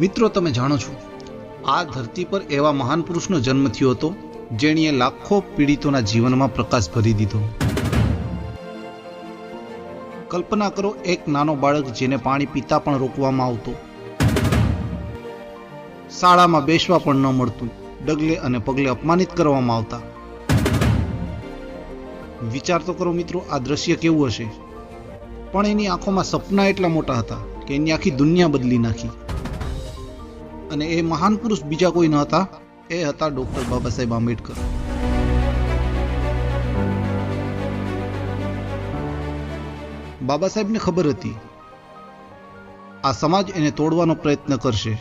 મિત્રો, તમે જાણો છો, આ ધરતી પર એવા મહાન પુરુષનો જન્મ થયો હતો, જેણીએ લાખો પીડિતોના જીવનમાં પ્રકાશ ભરી દીધો. કલ્પના કરો, એક નાનો બાળક જેને પાણી પીતા પણ રોકવામાં આવતો. શાળામાં બેસવા પણ ન મળતું, ડગલે અને પગલે અપમાનિત કરવામાં આવતા. વિચાર તો કરો મિત્રો, આ દ્રશ્ય કેવું હશે? પણ એની આંખોમાં સપના એટલા મોટા હતા કે એની આખી દુનિયા બદલી નાખી. અને એ મહાન પુરુષ બીજા કોઈ ન હતા, એ હતા ડોક્ટર બાબા સાહેબ આંબેડકર. બાબા સાહેબને ખબર હતી, આ સમાજ એને તોડવાનો પ્રયત્ન કરશે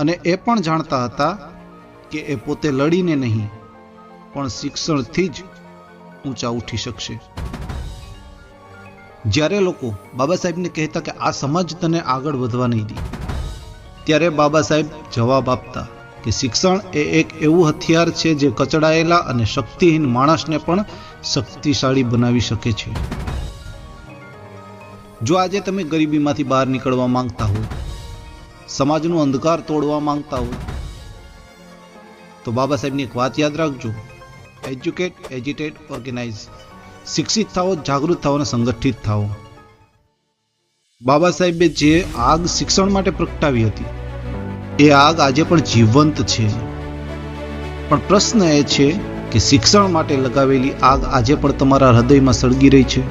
અને એ પણ જાણતા હતા કે એ પોતે લડીને નહીં, પણ શિક્ષણથી જ ઊંચા ઉઠી શકશે. જ્યારે લોકો બાબા સાહેબને કહેતા કે આ સમાજ તને આગળ વધવા નહીં દે ત્યારે બાબા સાહેબ જવાબ આપતા કે શિક્ષણ એ એક એવું હથિયાર છે જે કચડાયેલા અને શક્તિહીન માણસને પણ શક્તિશાળી બનાવી શકે છે. જો આજે તમે ગરીબીમાંથી બહાર નીકળવા માંગતા હો, સમાજનો અંધકાર તોડવા માંગતા હો, તો બાબા સાહેબની એક વાત યાદ રાખજો. એજ્યુકેટ એજ્યુટેટ ઓર્ગેનાઇઝ શિક્ષિત થાઓ, જાગૃત થાઓ અને સંગઠિત થાઓ. બાબા સાહેબે જે આગ શિક્ષણ માટે પ્રગટાવી હતી, એ આગ આજે પણ જીવંત છે. પણ પ્રશ્ન એ છે કે શિક્ષણ માટે લગાવેલી આગ આજે પણ તમારા હૃદયમાં સળગી રહી છે?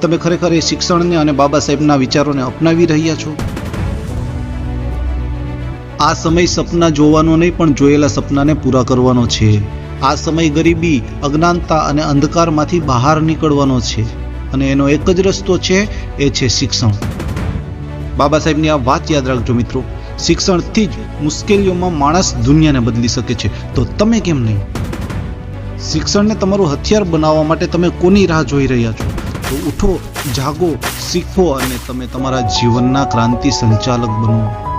તમે ખરેખર એ શિક્ષણને અને બાબા સાહેબના વિચારોને અપનાવી રહ્યા છો? આ સમય સપના જોવાનો નહીં, પણ જોયેલા સપનાને પૂરા કરવાનો છે. આ સમય ગરીબી, અજ્ઞાનતા અને અંધકારમાંથી બહાર નીકળવાનો છે. અને એનો એક જ રસ્તો છે, એ છે શિક્ષણ. બાબા સાહેબની આ વાત યાદ રાખજો મિત્રો. શિક્ષણથી જ મુશ્કેલીઓમાં માણસ દુનિયાને બદલી શકે છે. તો તમે કેમ નહીં? શિક્ષણને તમારું હથિયાર બનાવવા માટે તમે કોની રાહ જોઈ રહ્યા છો? તો ઉઠો, જાગો, શીખો અને તમે તમારા જીવનના ક્રાંતિ સંચાલક બનો.